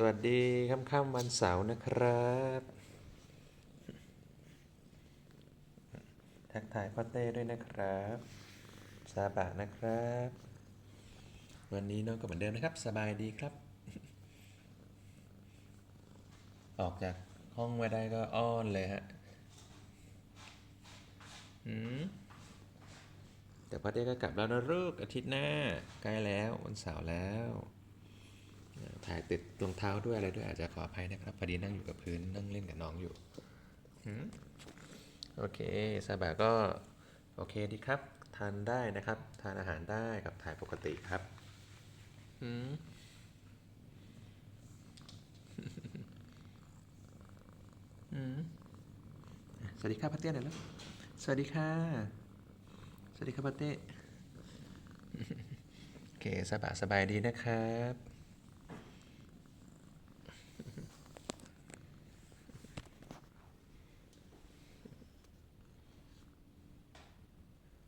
สวัสดีค่ำๆวันเสาร์นะครับ ทักทายพ่อเต้ด้วยนะครับซาบะนะครับ วันนี้น้องก็เหมือนเดิมนะครับ สบายดีครับ ออกจากห้องมาได้ก็อ้อนเลยฮะอืมแต่พ่อเต้ก็กลับแล้วนะลูกอาทิตย์หน้า ใกล้แล้ววันเสาร์แล้ว ถ่ายติดรองเท้าด้วยอะไรด้วยอาจจะขออภัยนะครับพอดีนั่งอยู่กับพื้นนั่งเล่นกับน้องอยู่โอเคซาบะก็โอเคดีครับ ทานได้นะครับ ทานอาหารได้กับถ่ายปกติครับหืมสวัสดีครับพัตเต้หน่อยลูกสวัสดีค่ะ สวัสดีครับพัตเต้ โอเคสบายสบายดีนะครับ